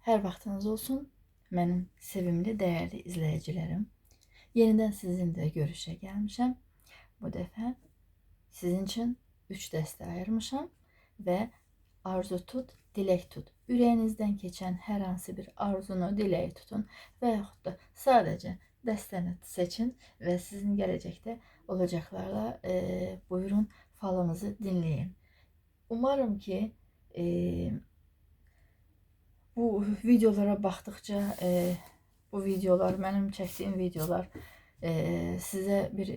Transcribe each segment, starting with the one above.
Hər vaxtınız olsun, mənim sevimli, dəyərli izləyicilərim. Yenidən sizinlə görüşə gəlmişəm. Bu dəfə sizin üçün 3 dəstə ayırmışam və arzu tut, dilək tut. Ürəyinizdən keçən hər hansı bir arzunu, diləyi tutun və yaxud da sadəcə dəstəni seçin və sizin gələcəkdə olacaqlarla e, buyurun falınızı dinləyin. Umarım ki, e, bu videolara baxdıqca e, bu videolar, mənim çəkdiyim videolar e, sizə bir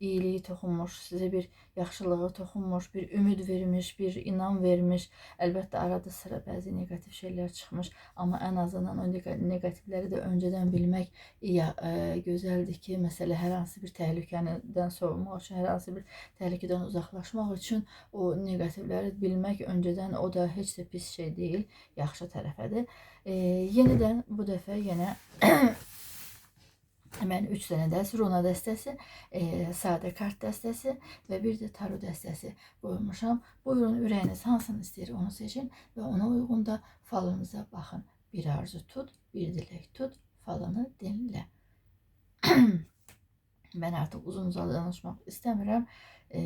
iyiliyi toxunmuş, sizə bir yaxşılığı toxunmuş, bir ümid vermiş, bir inam vermiş. Əlbəttə arada sıra bəzi neqativ şeylər çıxmış, amma ən azından o neqativləri də öncədən bilmək ya e, gözəldir ki, məsələ hər hansı bir təhlükədən soyunmaq üçün, hər hansı bir təhlükədən uzaqlaşmaq üçün o neqativləri bilmək öncədən o da heç də pis şey deyil, yaxşı tərəfədir. E, yenidən bu dəfə yenə Mən 3 dənə dəst, runa dəstəsi, e, sadə kart dəstəsi və bir də taro dəstəsi qoymuşam. Buyurun ürəyiniz hansını istəyir onu seçin və ona uyğun da falınıza baxın. Bir arzu tut, bir dilək tut, falını dinlə. Mən artıq uzun uzadı danışmaq istəmirəm. E,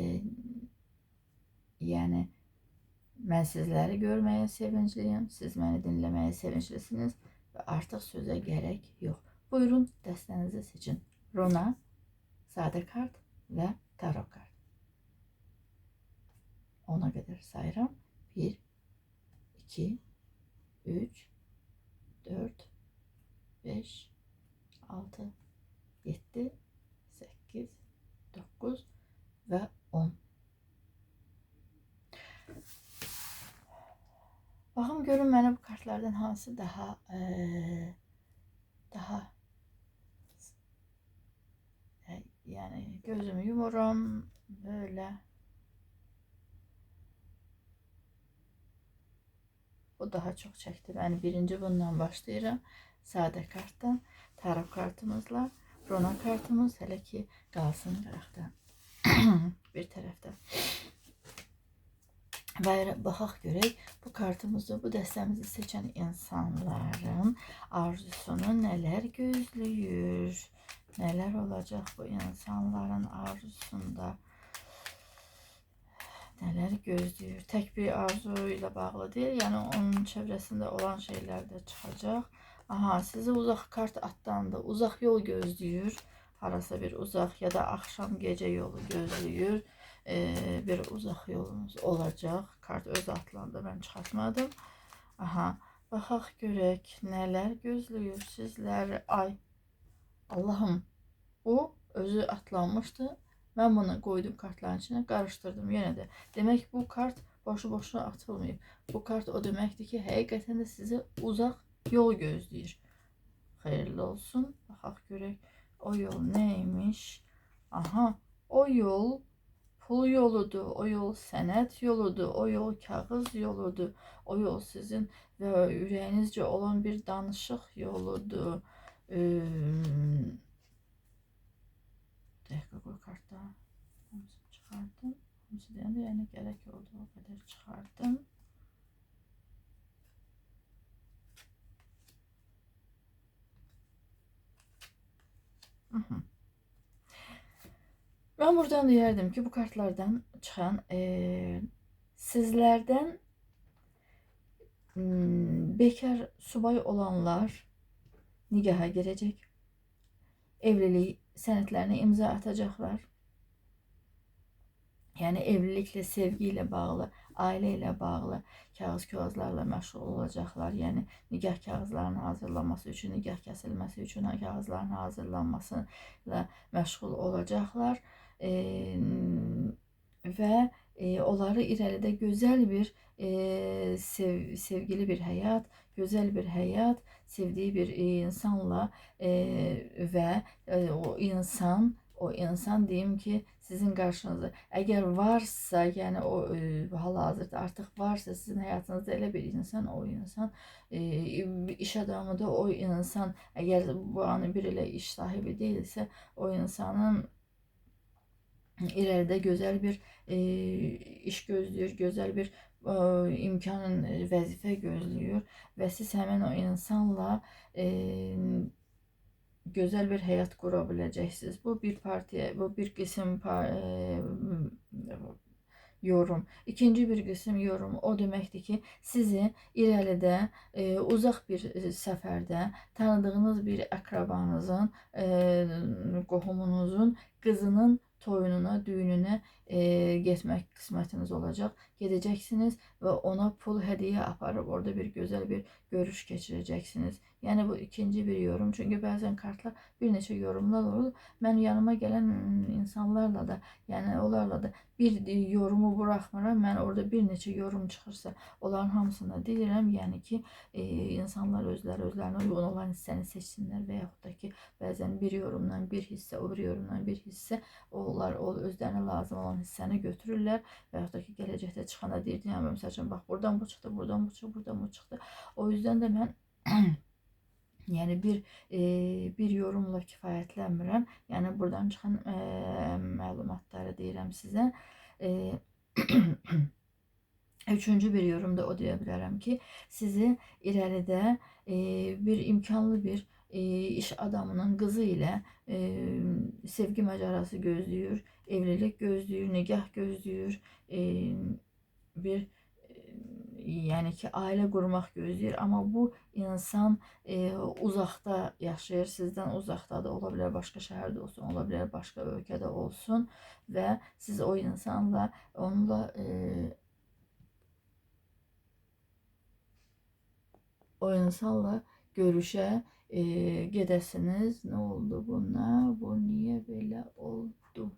yəni mən sizləri görməyə sevincliyəm, siz məni dinləməyə sevinclisiniz və artıq sözə gərək yox. Buyurun dəstənizi seçin. Rona, sadə kart və taro kart. Ona qədər sayıram. 1, 2, 3, 4, 5, 6, 7, 8, 9 və 10. Baxım görün mənə bu kartlardan hansı daha eee, daha e, yani gözümü yumurum böyle bu daha çok çekti. Ben birinci bundan başlayırım. Sade karttan, tarot kartımızla, rona kartımız hele ki kalsın tarafta. bir tarafta. Və baxaq görək bu kartımızda bu dəstəmizi seçən insanların arzusunu nələr gözləyir? Nələr olacaq bu insanların arzusunda? Nələr gözləyir? Tək bir arzu ilə bağlı deyil, yəni onun çevrəsində olan şeylər də çıxacaq. Aha, sizə uzaq kart atlandı. Uzaq yol gözləyir. Harasa bir uzaq ya da axşam gecə yolu gözləyir e, bir uzak yolumuz olacak. Kart öz atlandı ben çıxartmadım. Aha, baxaq görək nələr gözləyir sizlər. Ay, Allahım, bu özü atlanmıştı. Ben bunu koydum kartların içine karıştırdım yine de. Demek bu kart boşu boşuna atılmayıb. Bu kart o deməkdir ki, həqiqətən də sizə uzaq yol gözləyir. Xeyirli olsun. Baxaq görək o yol neymiş. Aha, o yol pul yoludur, o yol sənət yoludur, o yol kağız yoludur, o yol sizin və ürəyinizcə olan bir danışıq yoludur. Ee, dəqiqə qoy kartda. Hamısını çıxardım. Hamısı deyəndə yəni gərək olduğu qədər çıxardım. Mhm. Ben buradan diyerdim ki bu kartlardan çıkan eee, sizlerden hmm, bekar subay olanlar nigaha girecek. Evliliği senetlerine imza atacaklar. Yani evlilikle, sevgiyle bağlı, aileyle bağlı kağıt kağızlarla məşğul olacaqlar. Yəni nikah kağızlarının hazırlanması üçün, nikah kəsilməsi üçün kağızların hazırlanmasıyla məşğul olacaqlar. E, və e, onları irəlidə gözəl bir e, sev, sevgili bir həyat, gözəl bir həyat, sevdiyi bir insanla e, və e, o insan o insan diyeyim ki sizin karşınızda. Eğer varsa yani o e, hal-hazırda artık varsa sizin hayatınızda öyle bir insan o insan e, iş adamı da o insan. Eğer bu anı biriyle iş sahibi değilse o insanın ileride güzel bir e, iş gözlüyor, güzel bir e, imkanın e, vəzifə gözləyir və siz həmin o insanla e, gözəl bir həyat qura biləcəksiniz. Bu bir partiya, bu bir e, yorum. İkinci bir qism yorum o deməkdir ki, sizi irəlidə e, uzaq bir e, səfərdə tanıdığınız bir əqrabanızın, e, qohumunuzun qızının toyununa, düyününə e, getmək qismətiniz olacaq. Gedəcəksiniz və ona pul hədiyyə aparıb orada bir gözəl bir görüş keçirəcəksiniz. Yəni bu ikinci bir yorum. Çünki bəzən kartlar bir neçə yorumlar olur. Mən yanıma gələn insanlarla da, yəni onlarla da bir yorumu buraxmıram. Mən orada bir neçə yorum çıxırsa, onların hamısına deyirəm, yəni ki, e, insanlar özləri özlərinə uyğun olan hissəni seçsinlər və yaxud da ki, bəzən bir yorumdan bir hissə, o bir yorumdan bir hissə onlar o özlərinə lazım olan hissəni götürürlər və yaxud da ki, gələcəkdə çıxanda deyir, yəni məsəl üçün bax buradan bu çıxdı, buradan bu çıxdı, buradan bu çıxdı. O yüzden də mən Yəni bir e, bir yorumla kifayətlənmirəm. Yəni buradan çıxan e, məlumatları deyirəm sizə. E, Üçüncü bir yorumda o deyə bilərəm ki, sizi irəlidə e, bir imkanlı bir e, iş adamının qızı ilə e, sevgi məcarası gözləyir, evlilik gözləyir, nikah gözləyir, e, bir yəni ki, ailə qurmaq gözləyir, amma bu insan e, uzaqda yaşayır, sizdən uzaqda da ola bilər, başqa şəhərdə olsun, ola bilər, başqa ölkədə olsun və siz o insanla, onunla e, o insanla görüşə e, gedəsiniz. Nə oldu buna? Bu niyə belə oldu?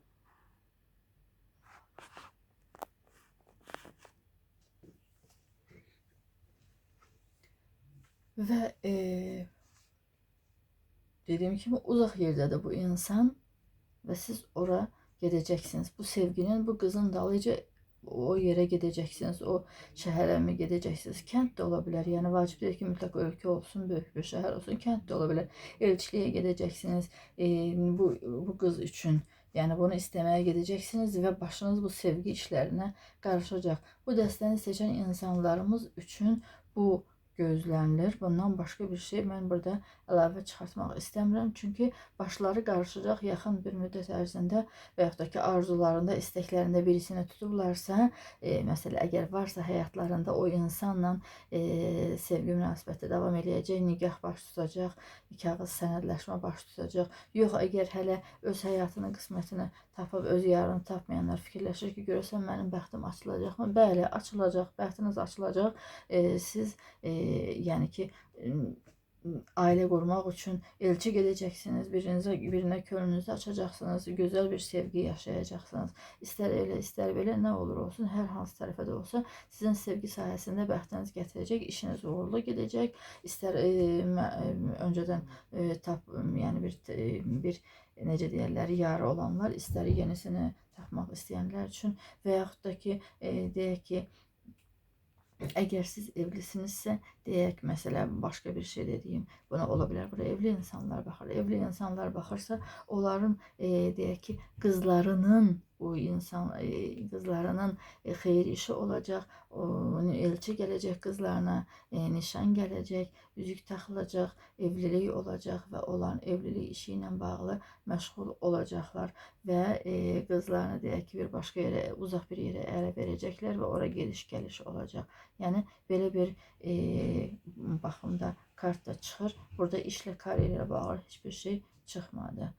Ve eee dediğim gibi uzak yerde de bu insan ve siz ora gideceksiniz. Bu sevginin bu kızın dalıcı o yere gideceksiniz. O şehre mi gideceksiniz? Kent de olabilir. Yani vacip değil ki mutlaka ülke olsun, büyük bir şehir olsun. Kent de olabilir. Elçiliğe gideceksiniz. E, bu, bu kız için. Yani bunu istemeye gideceksiniz ve başınız bu sevgi işlerine karışacak. Bu desteni seçen insanlarımız için bu gözlənilir. Bundan başqa bir şey mən burada əlavə çıxartmaq istəmirəm. Çünki başları qarışacaq yaxın bir müddət ərzində və yaxud da ki, arzularında, istəklərində birisini tutublarsa, e, məsələ əgər varsa həyatlarında o insanla e, sevgi münasibəti davam eləyəcək, nikah baş tutacaq, kağız sənədləşmə baş tutacaq. Yox, əgər hələ öz həyatının qismətini tapıb öz yarını tapmayanlar fikirləşir ki, görəsən mənim bəxtim açılacaqmı? Bəli, açılacaq, bəxtiniz açılacaq. E, siz e, yəni ki, ailə qurmaq üçün elçi gedəcəksiniz, birinizə birinə könlünüzü açacaqsınız, gözəl bir sevgi yaşayacaqsınız. İstər elə, istər belə nə olur olsun, hər hansı tərəfə də olsa, sizin sevgi sahəsində bəxtiniz gətirəcək, işiniz uğurlu gedəcək. İstər e, öncədən e, tap, yəni bir bir necə deyirlər, yarı olanlar, istər yenisini tapmaq istəyənlər üçün və yaxud da ki, e, deyək ki, Əgər siz evlisinizsə, deyək məsələn başqa bir şey dediyim, buna ola bilər. Bura evli insanlar baxır. Evli insanlar baxırsa, onların e, deyək ki, qızlarının bu insan e, kızlarının e, işi olacaq. O, elçi gələcək qızlarına, e, nişan gələcək, üzük taxılacaq, evlilik olacaq və olan evlilik işi ilə bağlı məşğul olacaqlar və e, qızlarını deyək ki, bir başqa yerə, uzaq bir yerə ərə verəcəklər və ora gediş-gəliş olacaq. Yəni belə bir e, baxımda kart da. Burada işlə karyerə bağlı heç bir şey çıxmadı.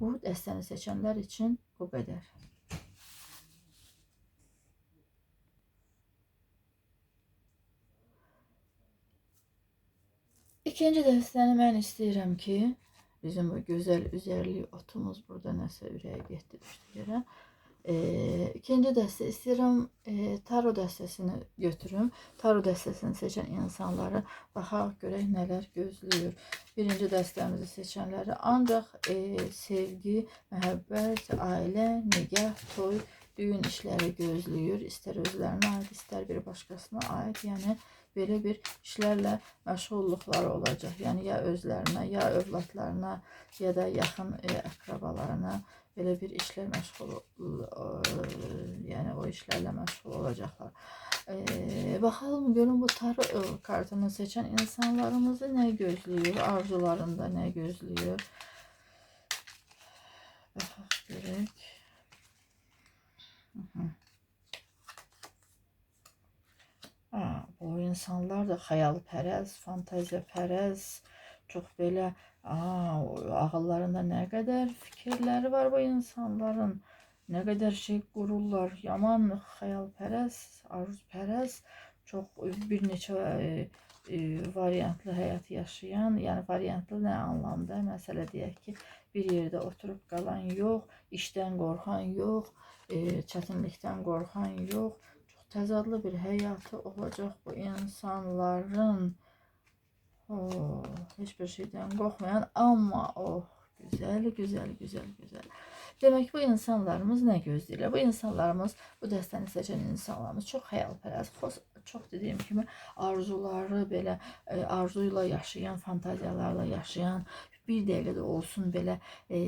Bu dəstəni seçənlər üçün bu qədər. İkinci dəstəni mən istəyirəm ki, bizim bu gözəl üzərli otumuz burada nəsə ürəyə getdi düşdü yerə. E, ikinci dəstə istəyirəm e, taro dəstəsini götürüm. Taro dəstəsini seçən insanları baxaq görək nələr gözləyir. Birinci dəstəmizi seçənləri ancaq e, sevgi, məhəbbət, ailə, nigah, toy, düyün işləri gözləyir. İstər özlərinə aid, istər bir başqasına aid. Yəni belə bir işlərlə məşğulluqları olacaq. Yəni ya özlərinə, ya övladlarına, ya da yaxın e, əqrabalarına belə bir işlər məşğul, e, yəni o işlərlə məşğul olacaqlar. Ee, bakalım görün bu tarot kartını seçen insanlarımızı ne gözlüyor, arzularında ne gözlüyor. Bakaq görək. Ha, bu insanlar da xəyalpərəst, fantaziyapərəst, çox belə aa, ağıllarında nə qədər fikirləri var bu insanların. Nə qədər şey qururlar. Yaman xəyalpərəst, arzupərəst, çox bir neçə e, e, variantlı həyat yaşayan, yəni variantlı nə anlamda? Məsələ deyək ki, bir yerdə oturub qalan yox, işdən qorxan yox, e, çətinlikdən qorxan yox, çox təzadlı bir həyatı olacaq bu insanların. Oh, hiçbir şeyden korkmayan ama oh güzel güzel güzel güzel. Demek bu insanlarımız ne gözləyirlər? Bu insanlarımız, bu dəstəni seçen insanlarımız çox xəyalpərəst, çox dediyim kimi arzuları belə e, arzuyla yaşayan, fantaziyalarla yaşayan, bir dəqiqə də olsun belə e,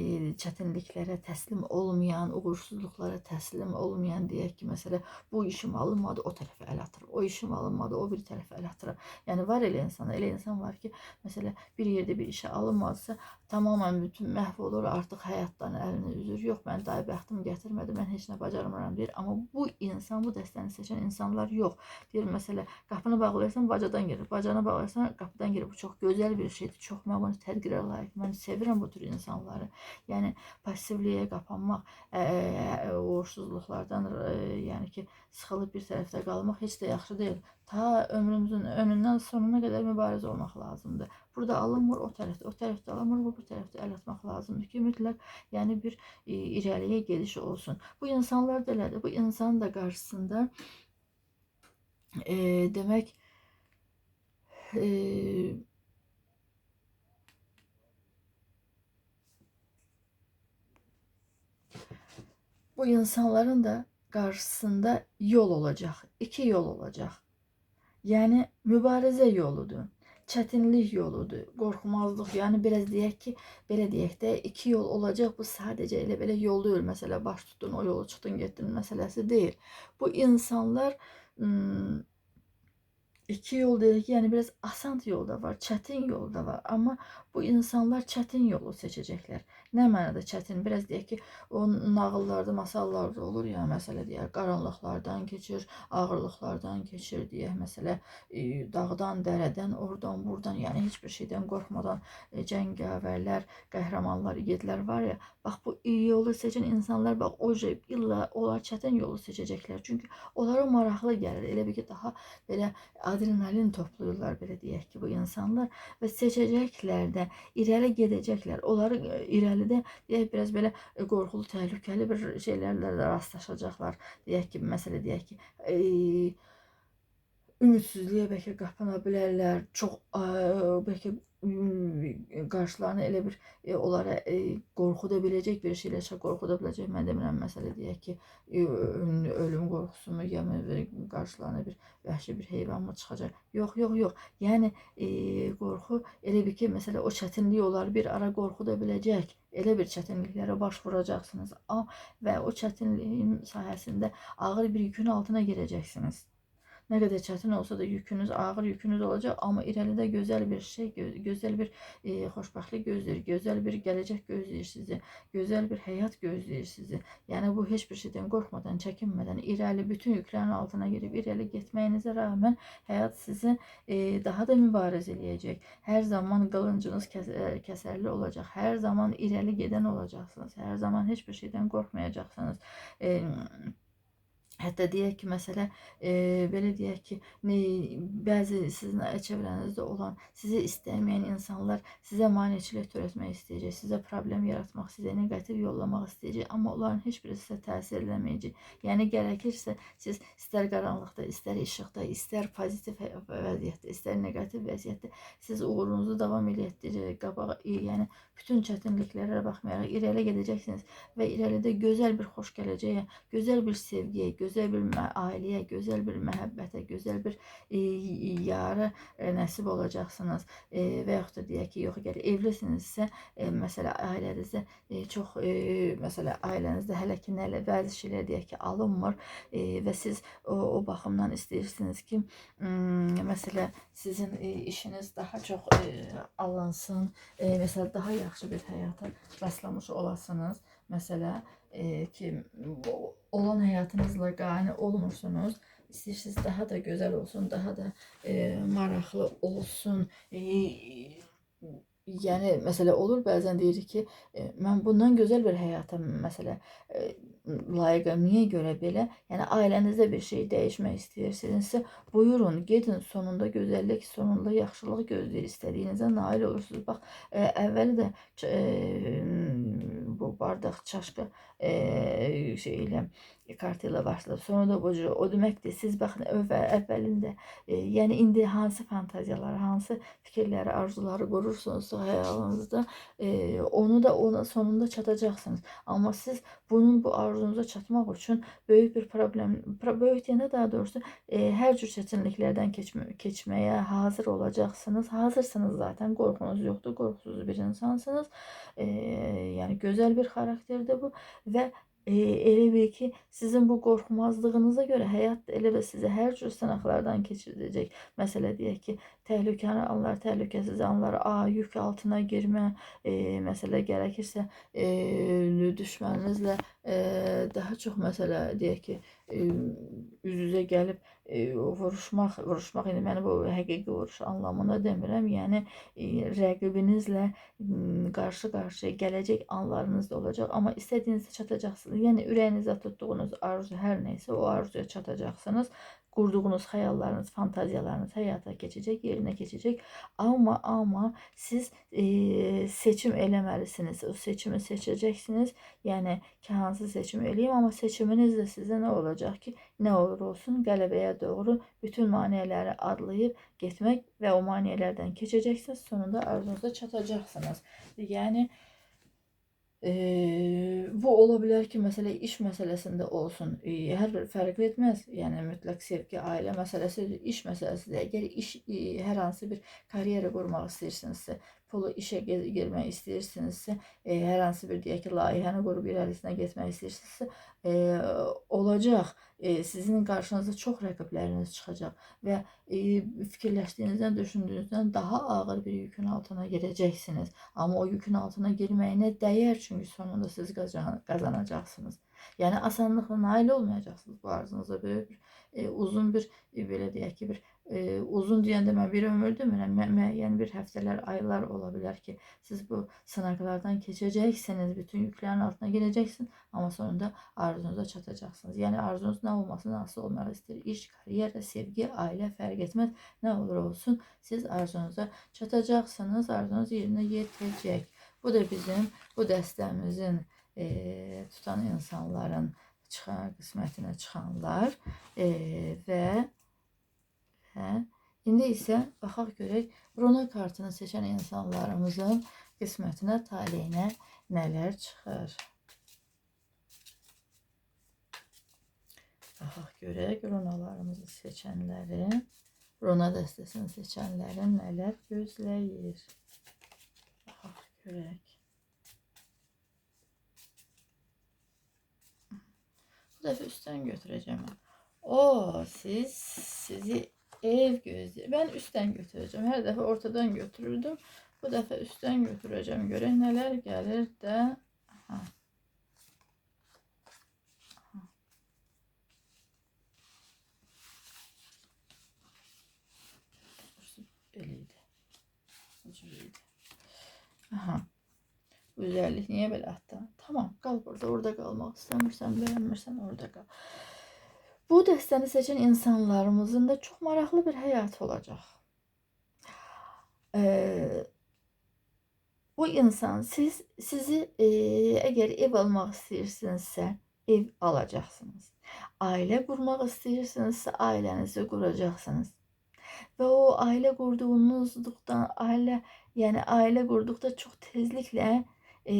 çətinliklərə təslim olmayan, uğursuzluqlara təslim olmayan deyək ki, məsələ bu işim alınmadı, o tərəfə əl atır. O işim alınmadı, o bir tərəfə əl atır. Yəni var elə insan, elə insan var ki, məsələ bir yerdə bir işə alınmadısa, tamamen bütün məhv olur, artıq həyatdan əlini üzür. Yox, mən daha bəxtim gətirmədi, mən heç nə bacarmıram deyir. Amma bu insan, bu dəstəni seçən insanlar yox. Deyir məsələ, qapını bağlayırsan, bacadan girir. Bacana bağlayırsan, qapıdan girir. Bu çox gözəl bir şeydir. Çox mən bunu tədqirə layiq. Mən sevirəm bu tür insanları. Yəni passivliyə qapanmaq, ə, ə, uğursuzluqlardan, ə, yəni ki, sıxılıb bir tərəfdə qalmaq heç də yaxşı deyil. Ta ömrümüzün önünden sonuna kadar mübarez olmak lazımdı. Burada alınmır o tarafta, o tarafta alınmır, bu, bu tarafta el atmak lazımdı ki mutlak yani bir e, ileriye geliş olsun. Bu insanlar da bu insan da karşısında e, demek e, bu insanların da karşısında yol olacak. iki yol olacak. Yani mübarize yoludur. Çətinlik yoludur, qorxmazlıq. Yəni biraz deyək ki, belə deyək də iki yol olacaq. Bu sadəcə elə belə yol deyil. Məsələ baş tutdun, o yolu çıxdın, getdin məsələsi deyil. Bu insanlar ım, iki yol dedik yani biraz asant yolda var, çetin yolda var. Ama bu insanlar çetin yolu seçecekler. Ne mənada çetin? Biraz deyək ki, o nağıllarda, masallarda olur ya, məsələ deyək, qaranlıqlardan keçir, ağırlıqlardan keçir deyək, məsələ e, dağdan, dərədən, oradan, buradan, yəni heç bir şeydən qorxmadan e, cəngavərlər, qəhrəmanlar, igidlər var ya, bax bu iyi yolu seçən insanlar bax o illa onlar çətin yolu seçəcəklər. Çünki onlara maraqlı gəlir. Elə bir ki, daha belə adrenalin topluyorlar belə deyək ki, bu insanlar və seçəcəklər də, irəli gedəcəklər. Onları e, irəlidə deyək biraz belə e, qorxulu, təhlükəli bir şeylərlə də rastlaşacaqlar. Deyək ki, məsələ deyək ki, e, ümidsizliyə bəlkə qapana bilərlər. Çox ə, bəlkə qarşılarına elə bir e, onlara e, qorxuda biləcək bir şeylər qorxuda biləcək. Mən demirəm məsələ deyək ki, e, ölüm qorxusu mu, ya qarşılarına bir vəhşi bir heyvan mı çıxacaq? Yox, yox, yox. Yəni e, qorxu elə bir ki, məsələ o çətinlik olar, bir ara qorxu da biləcək. Elə bir çətinliklərə baş vuracaqsınız. Və o çətinliyin sahəsində ağır bir yükün altına girəcəksiniz. Ne kadar çetin olsa da yükünüz, ağır yükünüz olacak ama ileride güzel bir şey, güzel bir e, xoşbəxtlik gözləyir, güzel bir gelecek gözləyir sizi, güzel bir hayat gözləyir sizi. Yani bu hiçbir şeyden korkmadan, çekinmeden, irəli bütün yüklerin altına girip irəli getməyinizə rağmen hayat sizi e, daha da mübarez eləyəcək. Hər zaman qılıncınız e, kəsərli olacaq, hər zaman irəli gedən olacaqsınız, hər zaman hiçbir şeyden korkmayacaqsınız. E, Hətta deyək ki, məsələ e, belə deyək ki, ne, bəzi sizin çevrənizdə olan, sizi istəməyən insanlar sizə maneçilik törətmək istəyəcək, sizə problem yaratmaq, sizə negativ yollamaq istəyəcək, amma onların heç biri sizə təsir eləməyəcək. Yəni gərəkirsə siz istər qaranlıqda, istər işıqda, istər pozitiv vəziyyətdə, istər negativ vəziyyətdə siz uğurunuzu davam elətdirərək qabağa, yəni bütün çətinliklərə baxmayaraq irəli gedəcəksiniz və irəlidə gözəl bir xoş gələcəyə, gözəl bir sevgiyə, gözəl gözəl bir ailəyə, gözəl bir məhəbbətə, gözəl bir e, yarı e, nəsib olacaqsınız. E, və da deyək ki, yox, əgər evlisinizsə, e, məsələ ailənizdə e, çox e, məsələ ailənizdə hələ ki nələ bəzi şeylər deyək ki, alınmır e, və siz o, o baxımdan istəyirsiniz ki, m, məsələ sizin e, işiniz daha çox e, alınsın, e, məsələ daha yaxşı bir həyata rastlamış olasınız. Məsələ e, ki, olan həyatınızla qane olmursunuz. İstəyirsiniz daha da gözəl olsun, daha da e, maraqlı olsun. E, yəni məsələ olur bəzən deyirik ki, e, mən bundan gözəl bir həyata məsələ e, layiqəm. Niyə görə belə? Yəni ailənizdə bir şey dəyişmək istəyirsinizsə, buyurun, gedin. Sonunda gözəllik, sonunda yaxşılıq gözləyir. İstədiyinizə nail olursunuz. Bax, e, əvvəli də e, bu bardaq çaşqı e, şey ilə kartı ilə başladı. Sonra da bu. O deməkdir, siz baxın əvvəl, əvvəlində, e, yəni indi hansı fantaziyaları, hansı fikirləri, arzuları qurursunuzsa xəyalınızda, e, onu da ona sonunda çatacaqsınız. Amma siz bunun bu arzunuza çatmaq üçün böyük bir problem, pro- böyük deyəndə daha doğrusu e, hər cür çətinliklərdən keçmə, keçməyə hazır olacaqsınız. Hazırsınız zaten. Qorxunuz yoxdur. Qorxusuz bir insansınız. E, yəni gözəl bir xarakterdir bu və e, elə bil ki, sizin bu qorxmazlığınıza görə həyat elə də sizi hər cür sınaqlardan keçirdəcək. Məsələ deyək ki, təhlükəli anlar, təhlükəsiz anlar, a, yük altına girmə, e, məsələ gərəkirsə e, düşməninizlə daha çox məsələ deyək ki, üz-üzə gəlib vuruşmaq, vuruşmaq indi mən bu həqiqi vuruş anlamında demirəm. Yəni rəqibinizlə qarşı-qarşıya gələcək anlarınız da olacaq, amma istədiyinizə çatacaqsınız. Yəni ürəyinizdə tutduğunuz arzu hər nəysə o arzuya çatacaqsınız. Qurduğunuz xəyallarınız, fantaziyalarınız həyata keçəcək, yerinə keçəcək. Amma amma siz e, seçim eləməlisiniz. O seçimi seçəcəksiniz. Yəni ki, hansı seçimi eləyim, amma seçiminiz də sizə nə olacaq ki, nə olur olsun qələbəyə doğru bütün maneələri adlayıb getmək və o maneələrdən keçəcəksiniz. Sonunda arzunuza çatacaqsınız. Yəni Eee, bu ola bilər ki, məsələ iş məsələsində olsun. Eee, hər bir fərqli etməz. Yəni mütləq sevgi, ailə məsələsi, iş məsələsidir. Əgər iş eee, hər hansı bir karyera qurmaq istəyirsinizsə, pulu işə girmək istəyirsinizsə, eee, hər hansı bir deyək ki, layihəni qurub irəlisinə getmək istəyirsinizsə, eee, olacaq. Eee, sizin qarşınıza çox rəqibləriniz çıxacaq və eee, fikirləşdiyinizdən, düşündüyünüzdən daha ağır bir yükün altına girəcəksiniz. Amma o yükün altına girməyinə dəyər çünki sonunda siz qazan qazanacaqsınız. Yəni asanlıqla nail olmayacaqsınız bu arzunuza. Böyük bir e, uzun bir e, belə deyək ki, bir e, uzun deyəndə mən bir ömür demirəm. Mə müəyyən bir həftələr, aylar ola bilər ki, siz bu sınaqlardan keçəcəksiniz, bütün yüklərin altına girəcəksiniz, amma sonunda arzunuza çatacaqsınız. Yəni arzunuz nə olmasın, hansı olmaq istəyir? İş, karyera, sevgi, ailə fərq etməz. Nə olur olsun, siz arzunuza çatacaqsınız, arzunuz yerinə yetəcək. Bu da bizim bu dəstəmizin e, tutan insanların çıxan qismətinə çıxanlar e, və və indi isə baxaq görək Runa kartını seçən insanlarımızın qismətinə, taleyinə nələr çıxır. Baxaq görək runalarımızı seçənlərin, runa dəstəsini seçənlərin nələr gözləyir. Baxaq görək. Bu dəfə üstten götüreceğim. O siz sizi ev gözlüyor. Ben üstten götüreceğim. Her defa ortadan götürürdüm. Bu defa üstten götüreceğim. Görək neler gelir de. Aha. Aha. Eliydi. Ucuydu. Aha. Güzellik niye böyle hatta? Tamam kal burada orada kalmak istəmirsən, beğenmirsən orada kal. Bu dəstəni seçən insanlarımızın da çox maraqlı bir həyat olacaq. Ee, bu insan siz sizi e, əgər ev almaq istəyirsinizsə, ev alacaqsınız. Ailə qurmaq istəyirsinizsə, ailənizi quracaqsınız. Və o ailə qurduğunuzdan ailə, yəni ailə qurduqda çox tezliklə e,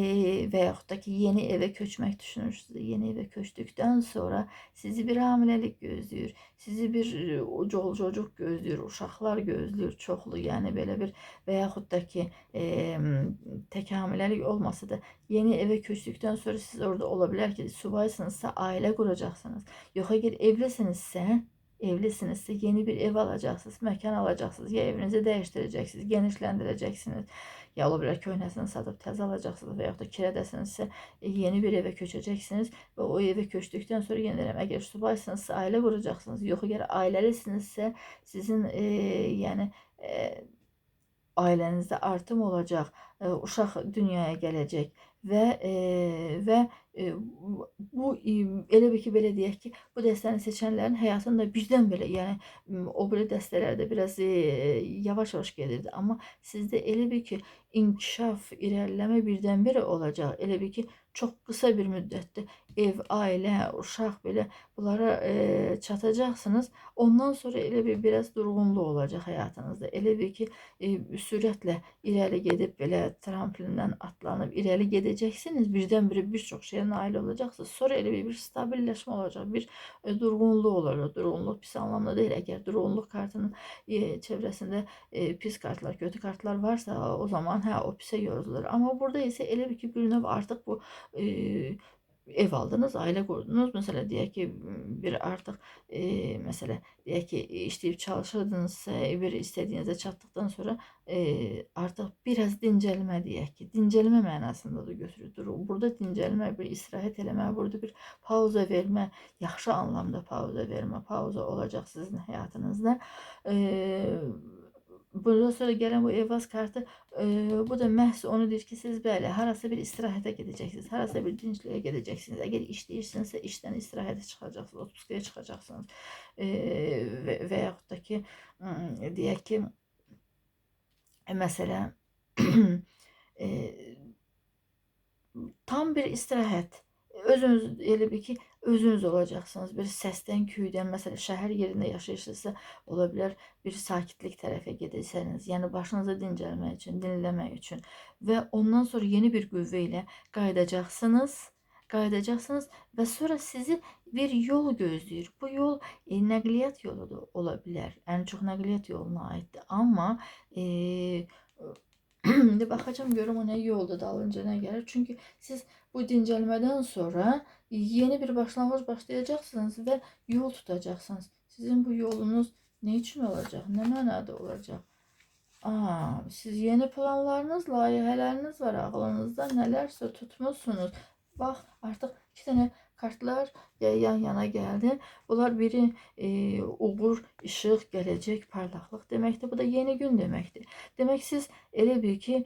veyahut da ki yeni eve köçmek düşünürsünüz. Yeni eve köçtükten sonra sizi bir hamilelik gözlüyor. Sizi bir e, col çocuk gözlüyor. Uşaqlar gözlüyor çoxlu. Yəni belə bir veyahut da ki e, tek hamilelik olmasa da yeni eve köçtükten sonra siz orada olabilir ki subaysınızsa aile kuracaksınız. Yok eğer evlisinizse evlisinizse yeni bir ev alacaksınız, mekan alacaksınız. Ya evinizi değiştireceksiniz, genişlendireceksiniz. Ya olabilir köhnesini satıp tez alacaksınız veyahut da kiradasınızsa e, yeni bir eve köçeceksiniz ve o eve köçtükten sonra yeniden eğer subaysınızsa aile kuracaksınız. Yok eğer ailelisinizse sizin e, yani e, ailenizde artım olacak, e, uşaq dünyaya gelecek ve e, ve e, bu e, elə bir ki belə deyək ki, bu dəstəni seçənlərin həyatında birdən belə, yəni o biri dəstələrdə biraz e, yavaş-yavaş gelirdi, amma sizdə elə bir ki, inkişaf, irəliləmə birdən-birə olacaq. Elə bir ki, çox qısa bir müddətdə ev, ailə, uşaq belə bunlara e, çatacaqsınız. Ondan sonra elə bir biraz durğunluq olacaq həyatınızda. Elə bir ki, e, sürətlə irəli gedib belə tramplindən atlanıb irəli gedəcəksiniz. Birdən-birə bir çox şeyə nail olacaqsınız. Sonra elə bir, bir stabilləşmə olacaq, bir e, durğunluq olacaq. Durğunluq pis anlamda deyil. Əgər durğunluq kartının e, çevrəsində e, pis kartlar, kötü kartlar varsa o zaman hə o pisə yorulur. Amma burada isə elə bir ki, bir bu e, ev aldınız, aile kurdunuz. Mesela diye ki bir artık e, mesela diye ki işleyip çalışırdınızsa bir istediğinize çattıktan sonra e, artık biraz dincelme diye ki dincelme manasında da götürür. Burada dincelme, bir istirahat eleme, burada bir pauza verme, yaxşı anlamda pauza verme, pauza olacak sizin hayatınızda. E, Bundan sonra gelen bu evvaz kartı e, bu da məhz onu deyir ki, siz bəli, harasa bir istirahətə gedəcəksiniz, harasa bir dincliyə gedəcəksiniz. Əgər işləyirsinizsə, işdən istirahətə çıxacaqsınız, otpuskaya çıxacaqsınız. E, və yaxud da ki, deyək ki, məsələ e, tam bir istirahət özünüz elə bir ki, özünüz olacaqsınız. Bir səsdən, küydən, məsələn, şəhər yerində yaşayırsınızsa, ola bilər bir sakitlik tərəfə gedəsəniz, yəni başınızı dincəlmək üçün, dinləmək üçün və ondan sonra yeni bir qüvvə ilə qayıdacaqsınız qayıdacaqsınız və sonra sizi bir yol gözləyir. Bu yol e, nəqliyyat yolu da ola bilər. Ən çox nəqliyyat yoluna aiddir. Amma e, Şimdi bakacağım görüm o ne yolda dalınca ne gelir. Çünkü siz bu dincelmeden sonra yeni bir başlangıç başlayacaksınız ve yol tutacaksınız. Sizin bu yolunuz ne için olacak? Ne manada olacak? Aa, siz yeni planlarınız, layihələriniz var ağlınızda. Nələrsə tutmuşsunuz. Bak artık iki tane kartlar yan yana geldi. Bunlar biri e, uğur, ışıq, gələcək, parlaqlıq deməkdir. Bu da yeni gün deməkdir. Demək siz elə bil ki,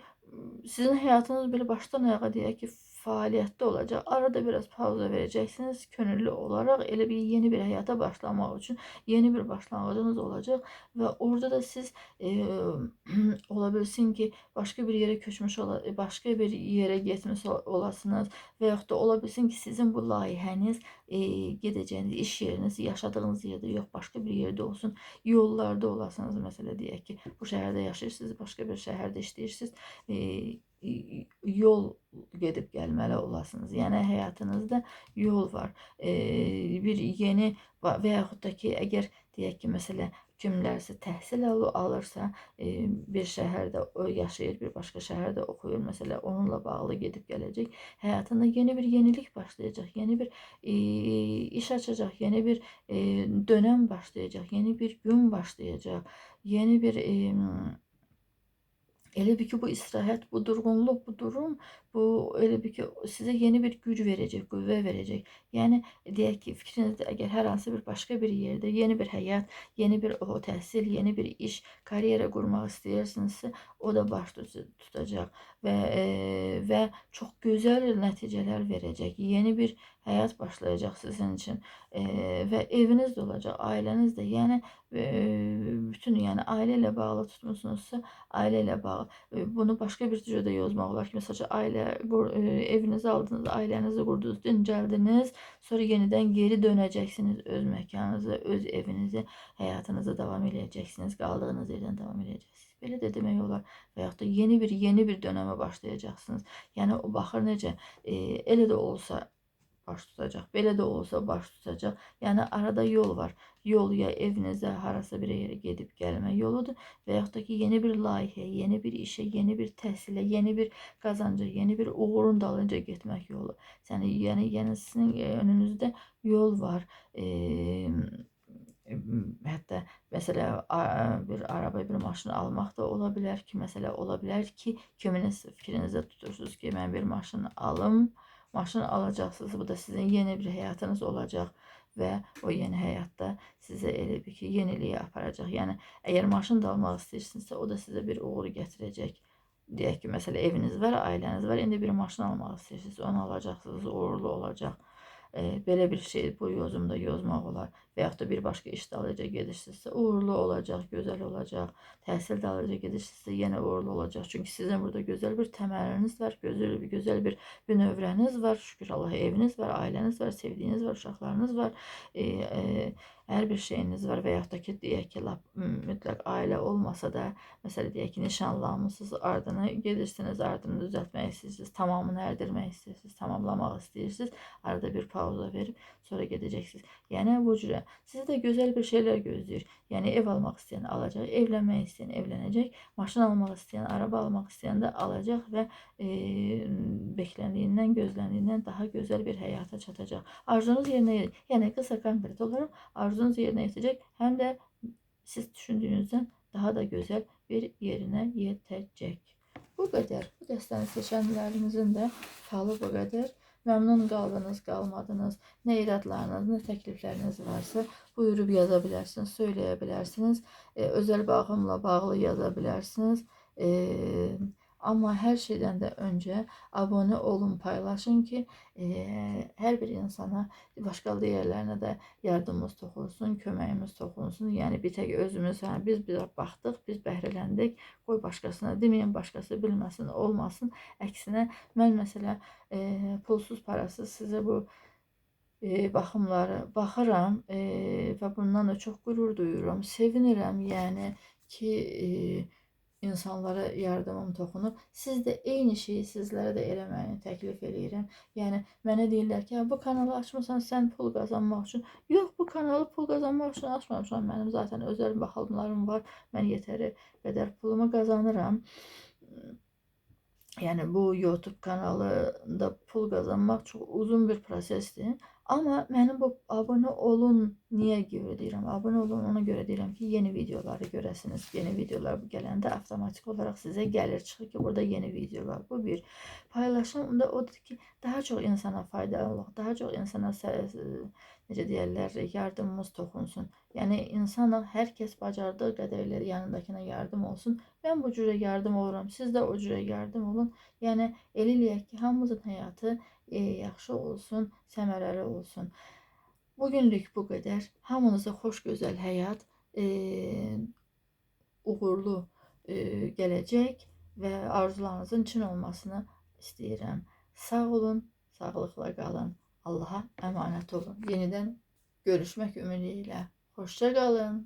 sizin həyatınız belə başdan ayağa deyək ki, faaliyette olacak. Arada biraz pauza vereceksiniz. Könüllü olarak ele bir yeni bir hayata başlamak için yeni bir başlangıcınız olacak ve orada da siz e, olabilsin ki başka bir yere köçmüş başka bir yere gitmiş olasınız veyahut da olabilsin ki sizin bu layihəniz e, gedeceğiniz iş yeriniz yaşadığınız yerde yok başka bir yerde olsun yollarda olasınız mesela diye ki bu şehirde yaşayırsınız başka bir şehirde işləyirsiniz e, yol gedib gəlməli olasınız. Yəni həyatınızda yol var. Bir yeni və yaxud da ki, əgər deyək ki, məsələn, kimlərsə təhsil alırsa, bir şəhərdə yaşayır, bir başqa şəhərdə oxuyur, məsələn, onunla bağlı gedib gələcək. Həyatında yeni bir yenilik başlayacaq, yeni bir iş açacaq, yeni bir e, dönəm başlayacaq, yeni bir gün başlayacaq, yeni bir e, Bir ki, bu istirahət, bu durğunluq, bu durum, bu bir ki, sizə yeni bir güc verəcək, qüvvə verəcək. Yəni deyək ki, fikrinizdə əgər hər hansı bir başqa bir yerdə yeni bir həyat, yeni bir o təhsil, yeni bir iş, karyera qurmaq istəyirsinizsə, o da baş tutacaq və e, və çox gözəl nəticələr verəcək. Yeni bir hayat başlayacak sizin için Eee, ve eviniz de olacak, aileniz de. Yani eee, bütün yani aileyle bağlı tutmusunuzsa aileyle bağlı. Bunu başka bir cürdə yazmaq olar ki, məsələn, ailə eee, evinizi aldınız, ailenizi qurdunuz, dincəldiniz, sonra yenidən geri dönəcəksiniz öz məkanınıza, öz evinize, həyatınıza davam edəcəksiniz, qaldığınız yerdən davam edəcəksiniz. Belə də demək olar. Və da yeni bir yeni bir dönəmə başlayacaqsınız. Yəni o baxır necə, eee, elə də olsa baş tutacaq, belə də olsa baş tutacaq. Yəni arada yol var. Yol ya evinizə, harasa bir yerə gedib gəlmə yoludur və yaxud da ki, yeni bir layihəyə, yeni bir işə, yeni bir təhsilə, yeni bir qazanca, yeni bir uğurun dalınca getmək yolu. Yəni yəni yəni sizin eee, önünüzdə yol var. Eee, hətta məsələ bir araba, bir maşın almaq da ola bilər ki, məsələ ola bilər ki, kiminiz fikrinizdə tutursunuz ki, mən bir maşın alım, maşın alacaqsınız. Bu da sizin yeni bir həyatınız olacaq və o yeni həyatda sizə elə bir ki, yeniliyə aparacaq. Yəni əgər maşın da almaq istəyirsinizsə, o da sizə bir uğur gətirəcək. Deyək ki, məsələ eviniz var, ailəniz var, indi bir maşın almaq istəyirsiniz, onu alacaqsınız, uğurlu olacaq. Eee, belə bir şey bu yozumda yozmaq olar və yaxud da bir başqa iş dalınca gedirsinizsə, uğurlu olacaq, gözəl olacaq. Təhsil dalınca gedirsinizsə, yenə uğurlu olacaq. Çünki sizin burada gözəl bir təməliniz var, gözəl bir gözəl bir bünövrəniz var, şükür Allaha eviniz var, ailəniz var, sevdiyiniz var, uşaqlarınız var. Eee, eee, hər bir şeyiniz var və yaxud da ki, deyək ki, lap mütləq ailə olmasa da, məsələ deyək ki, nişanlanmısınız, ardını gedirsiniz, ardını düzəltmək istəyirsiniz, tamamını ərdirmək istəyirsiniz, tamamlamaq istəyirsiniz. Arada bir pauza verib sonra gedəcəksiniz. Yəni bu cürə sizi də gözəl bir şeylər gözləyir. Yəni ev almaq istəyən alacaq, evlənmək istəyən evlənəcək, maşın almaq istəyən, araba almaq istəyən də alacaq və eee bekləndiyindən, gözləndiyindən daha gözəl bir həyata çatacaq. Arzunuz yerinə. Yəni qısa konkret olaraq arzunuz yerinə yetəcək, həm də siz düşündüyünüzdən daha da gözəl bir yerinə yetəcək. Bu qədər. Bu dəstəni seçənlərinizin də falı bu qədər. Məmnun qaldınız, qalmadınız. Nə iradlarınız, nə təklifləriniz varsa buyurub yaza bilərsiniz, söyləyə bilərsiniz. E, özəl bağımla bağlı yaza bilərsiniz. E, amma hər şeydən də öncə abunə olun, paylaşın ki, e, hər bir insana, başqa digərlərinə də yardımımız toxunsun, köməyimiz toxunsun. Yəni bir tək özümüz, hə, biz bir baxdıq, biz bəhrələndik. Qoy başqasına deməyən, başqası bilməsin, olmasın. Əksinə mən məsələ e, pulsuz, parasız sizə bu e, baxımları baxıram e, və bundan da çox qürur duyuram, sevinirəm. Yəni ki, e, insanlara yardımım toxunur. Siz də eyni şeyi sizlərə də eləməyini təklif eləyirəm. Yəni mənə deyirlər ki, "Hə, bu kanalı açmısan sən pul qazanmaq üçün." Yox, bu kanalı pul qazanmaq üçün açmamışam. Mənim zaten özəl baxımlarım var. Mən yetəri qədər pulumu qazanıram. Yəni bu YouTube kanalında pul qazanmaq çox uzun bir prosesdir. Amma mənim bu abunə olun niyə görə deyirəm? Abunə olun ona görə deyirəm ki, yeni videoları görəsiniz. Yeni videolar gələndə avtomatik olaraq sizə gəlir, çıxır ki, burada yeni videolar. Bu bir. Paylaşım da odur ki, daha çox insana faydalı olaq, daha çox insana necə deyərlər, yardımımız toxunsun. Yəni insana hər kəs bacardığı qədərlə yanındakına yardım olsun. Mən bu cürə yardım oluram, siz də o cürə yardım olun. Yəni elə eləyək ki, hamımızın həyatı e, yaxşı olsun, səmərəli olsun. Bugünlük bu qədər. Hamınıza xoş, gözəl həyat, e, uğurlu e, gələcək və arzularınızın çin olmasını istəyirəm. Sağ olun, sağlıqla qalın. Allaha əmanət olun. Yenidən görüşmək ümidi ilə. Xoşça qalın.